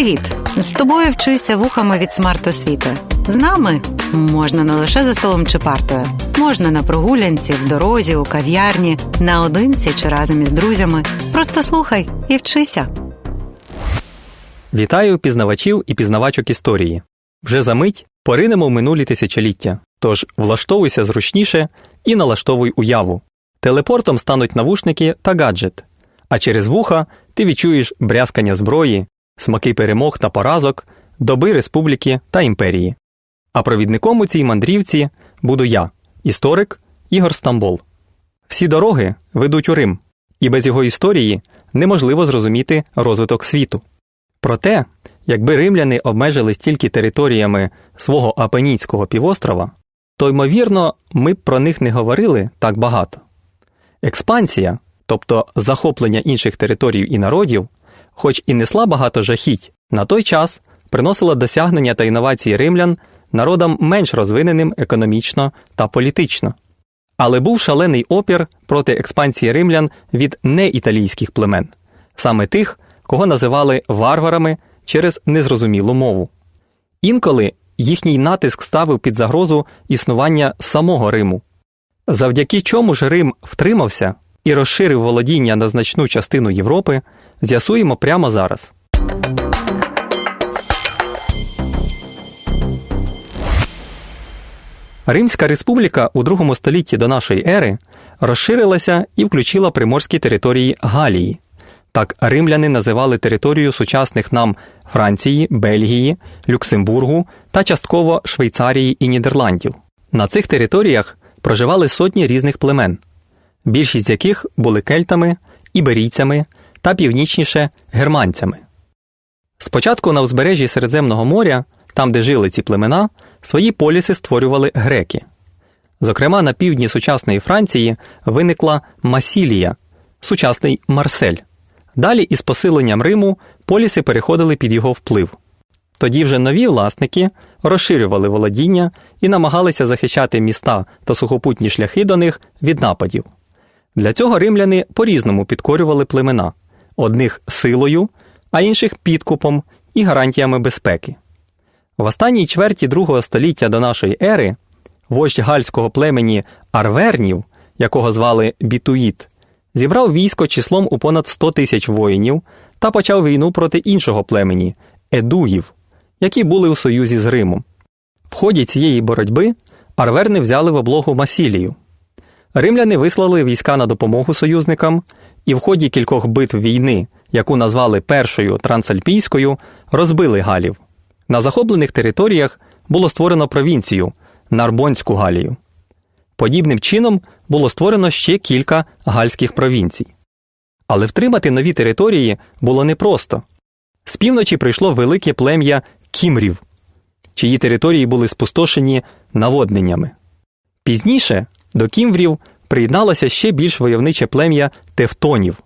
Привіт! З тобою вчуся вухами від смарт-освіти. З нами можна не лише за столом чи партою, можна на прогулянці, в дорозі, у кав'ярні, наодинці чи разом із друзями. Просто слухай і вчися. Вітаю пізнавачів і пізнавачок історії. Вже за мить поринемо в минулі тисячоліття. Тож влаштовуйся зручніше і налаштовуй уяву. Телепортом стануть навушники та гаджет, а через вуха ти відчуєш брязкання зброї, смаки перемог та поразок, доби республіки та імперії. А провідником у цій мандрівці буду я, історик Ігор Стамбол. Всі дороги ведуть у Рим, і без його історії неможливо зрозуміти розвиток світу. Проте, якби римляни обмежились тільки територіями свого Апенінського півострова, то ймовірно, ми б про них не говорили так багато. Експансія, тобто захоплення інших територій і народів, хоч і несла багато жахіть, на той час приносила досягнення та інновації римлян народам менш розвиненим економічно та політично. Але був шалений опір проти експансії римлян від неіталійських племен, саме тих, кого називали варварами через незрозумілу мову. Інколи їхній натиск ставив під загрозу існування самого Риму, завдяки чому ж Рим втримався і розширив володіння на значну частину Європи, з'ясуємо прямо зараз. Римська республіка у другому столітті до нашої ери розширилася і включила приморські території Галії. Так римляни називали територію сучасних нам Франції, Бельгії, Люксембургу та частково Швейцарії і Нідерландів. На цих територіях проживали сотні різних племен, більшість з яких були кельтами, іберійцями та північніше германцями. Спочатку на узбережжі Середземного моря, там де жили ці племена, свої поліси створювали греки. Зокрема, на півдні сучасної Франції виникла Масілія, сучасний Марсель. Далі із посиленням Риму поліси переходили під його вплив. Тоді вже нові власники розширювали володіння і намагалися захищати міста та сухопутні шляхи до них від нападів. Для цього римляни по-різному підкорювали племена одних силою, а інших підкупом і гарантіями безпеки. В останній чверті другого століття до нашої ери вождь гальського племені Арвернів, якого звали Бітуїт, зібрав військо числом у понад 100 тисяч воїнів та почав війну проти іншого племені едуїв, які були у союзі з Римом. В ході цієї боротьби арверни взяли в облогу Масілію. Римляни вислали війська на допомогу союзникам, і в ході кількох битв війни, яку назвали Першою Трансальпійською, розбили галів. На захоплених територіях було створено провінцію Нарбонську Галію. Подібним чином було створено ще кілька гальських провінцій. Але втримати нові території було непросто. З півночі прийшло велике плем'я кімрів, чиї території були спустошені наводненнями. Пізніше до кімврів приєдналося ще більш войовниче плем'я тевтонів.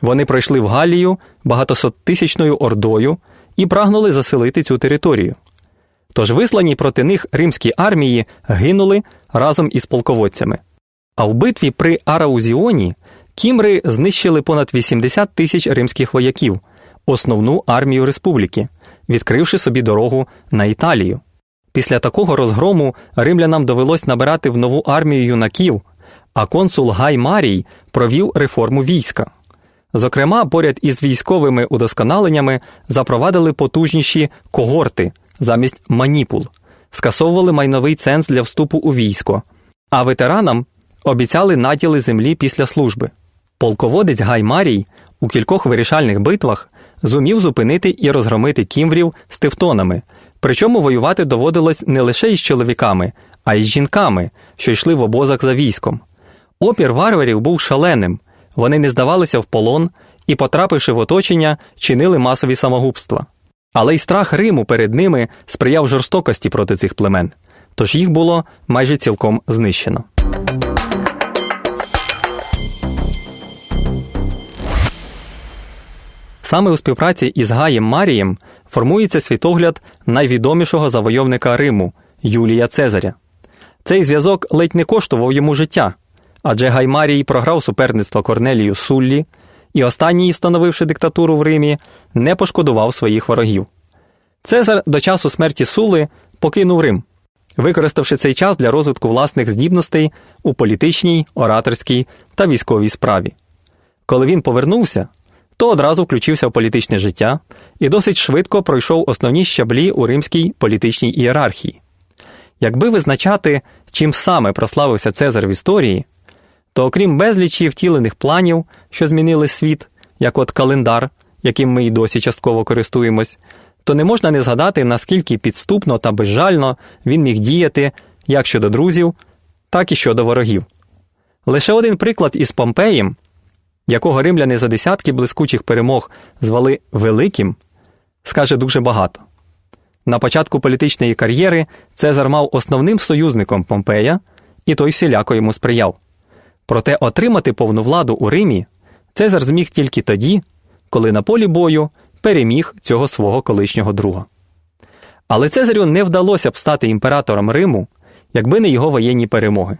Вони пройшли в Галію багатосоттисячною ордою і прагнули заселити цю територію. Тож вислані проти них римські армії гинули разом із полководцями. А в битві при Араузіоні кімри знищили понад 80 тисяч римських вояків, основну армію республіки, відкривши собі дорогу на Італію. Після такого розгрому римлянам довелось набирати в нову армію юнаків, а консул Гай Марій провів реформу війська. Зокрема, поряд із військовими удосконаленнями запровадили потужніші когорти замість маніпул, скасовували майновий ценз для вступу у військо, а ветеранам обіцяли наділи землі після служби. Полководець Гай Марій у кількох вирішальних битвах зумів зупинити і розгромити кімврів з тевтонами, причому воювати доводилось не лише із чоловіками, а й з жінками, що йшли в обозах за військом. Опір варварів був шаленим, вони не здавалися в полон і, потрапивши в оточення, чинили масові самогубства. Але й страх Риму перед ними сприяв жорстокості проти цих племен, тож їх було майже цілком знищено. Саме у співпраці із Гаєм Марієм формується світогляд найвідомішого завойовника Риму Юлія Цезаря. Цей зв'язок ледь не коштував йому життя, адже Гай Марій програв суперництво Корнелію Суллі, і останній, встановивши диктатуру в Римі, не пошкодував своїх ворогів. Цезар до часу смерті Сули покинув Рим, використавши цей час для розвитку власних здібностей у політичній, ораторській та військовій справі. Коли він повернувся, то одразу включився в політичне життя і досить швидко пройшов основні щаблі у римській політичній ієрархії. Якби визначати, чим саме прославився Цезар в історії, то окрім безлічі втілених планів, що змінили світ, як от календар, яким ми й досі частково користуємось, то не можна не згадати, наскільки підступно та безжально він міг діяти як щодо друзів, так і щодо ворогів. Лише один приклад із Помпеєм, якого римляни за десятки блискучих перемог звали великим, скаже дуже багато. На початку політичної кар'єри Цезар мав основним союзником Помпея, і той всіляко йому сприяв. Проте отримати повну владу у Римі Цезар зміг тільки тоді, коли на полі бою переміг цього свого колишнього друга. Але Цезарю не вдалося б стати імператором Риму, якби не його воєнні перемоги.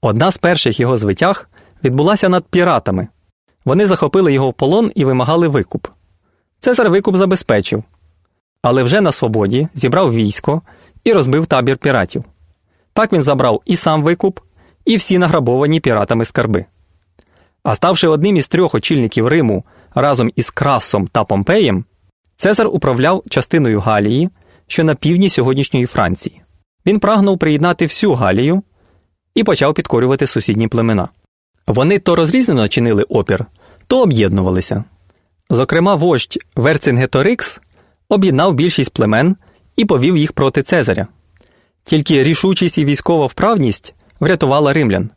Одна з перших його звитяг відбулася над піратами. Вони захопили його в полон і вимагали викуп. Цезар викуп забезпечив, але вже на свободі зібрав військо і розбив табір піратів. Так він забрав і сам викуп, і всі награбовані піратами скарби. А ставши одним із трьох очільників Риму разом із Красом та Помпеєм, Цезар управляв частиною Галії, що на півдні сьогоднішньої Франції. Він прагнув приєднати всю Галію і почав підкорювати сусідні племена. Вони то розрізнено чинили опір, то об'єднувалися. Зокрема, вождь Верцингеторикс об'єднав більшість племен і повів їх проти Цезаря. Тільки рішучість і військова вправність врятувала римлян.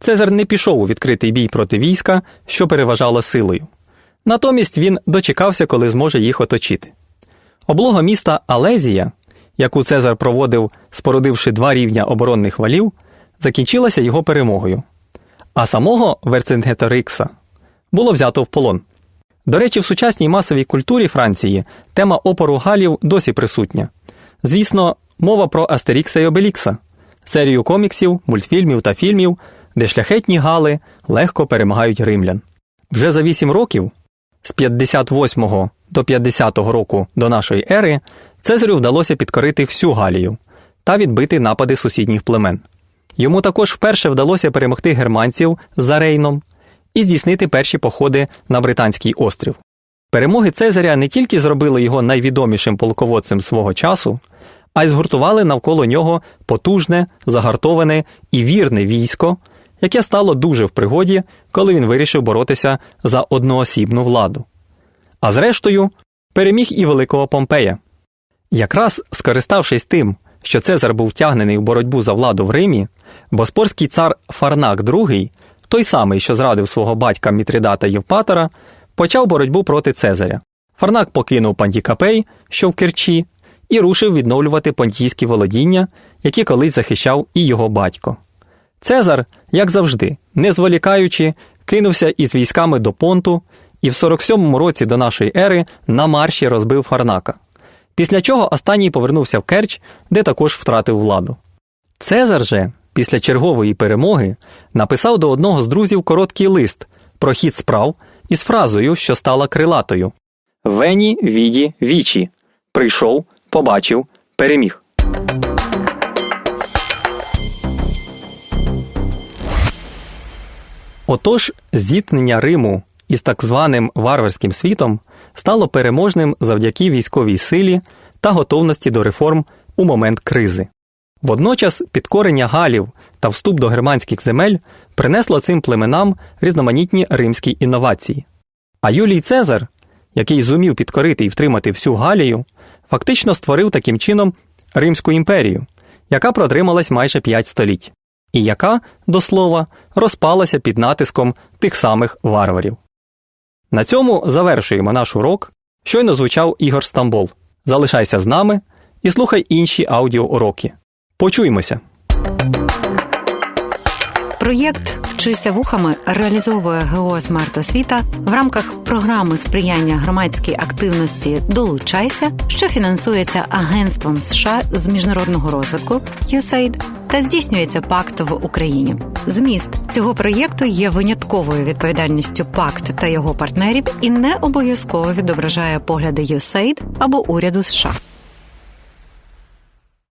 Цезар не пішов у відкритий бій проти війська, що переважало силою. Натомість він дочекався, коли зможе їх оточити. Облога міста Алезія, яку Цезар проводив, спорудивши два рівня оборонних валів, закінчилася його перемогою. А самого Верцингеторикса було взято в полон. До речі, в сучасній масовій культурі Франції тема опору Галів досі присутня. Звісно, мова про Астерікса і Обелікса, серію коміксів, мультфільмів та фільмів, де шляхетні гали легко перемагають римлян. Вже за вісім років, з 58 до 50 року до нашої ери, Цезарю вдалося підкорити всю Галію та відбити напади сусідніх племен. Йому також вперше вдалося перемогти германців за Рейном і здійснити перші походи на Британський острів. Перемоги Цезаря не тільки зробили його найвідомішим полководцем свого часу, а й згуртували навколо нього потужне, загартоване і вірне військо, яке стало дуже в пригоді, коли він вирішив боротися за одноосібну владу. А зрештою, переміг і великого Помпея. Якраз скориставшись тим, що Цезар був втягнений в боротьбу за владу в Римі, боспорський цар Фарнак II, той самий, що зрадив свого батька Мітридата Євпатора, почав боротьбу проти Цезаря. Фарнак покинув Пантікапей, що в Керчі, і рушив відновлювати понтійські володіння, які колись захищав і його батько. Цезар, як завжди, не зволікаючи, кинувся із військами до понту і в 47-му році до нашої ери на марші розбив Фарнака. Після чого останній повернувся в Керч, де також втратив владу. Цезар же, після чергової перемоги, написав до одного з друзів короткий лист про хід справ із фразою, що стала крилатою Вені віді вічі. Прийшов, побачив, переміг. Отож, зіткнення Риму із так званим варварським світом стало переможним завдяки військовій силі та готовності до реформ у момент кризи. Водночас підкорення галів та вступ до германських земель принесло цим племенам різноманітні римські інновації. А Юлій Цезар, який зумів підкорити і втримати всю Галію, фактично створив таким чином Римську імперію, яка протрималась майже 5 століть, і яка, до слова, розпалася під натиском тих самих варварів. На цьому завершуємо наш урок. Щойно звучав Ігор Стамбол. Залишайся з нами і слухай інші аудіоуроки. Почуємося! Проєкт Вчися вухами реалізовує ГО «Смарт Освіта» в рамках програми сприяння громадській активності Долучайся, що фінансується Агентством США з міжнародного розвитку USAID та здійснюється пакт в Україні. Зміст цього проєкту є винятковою відповідальністю пакт та його партнерів і не обов'язково відображає погляди USAID або уряду США.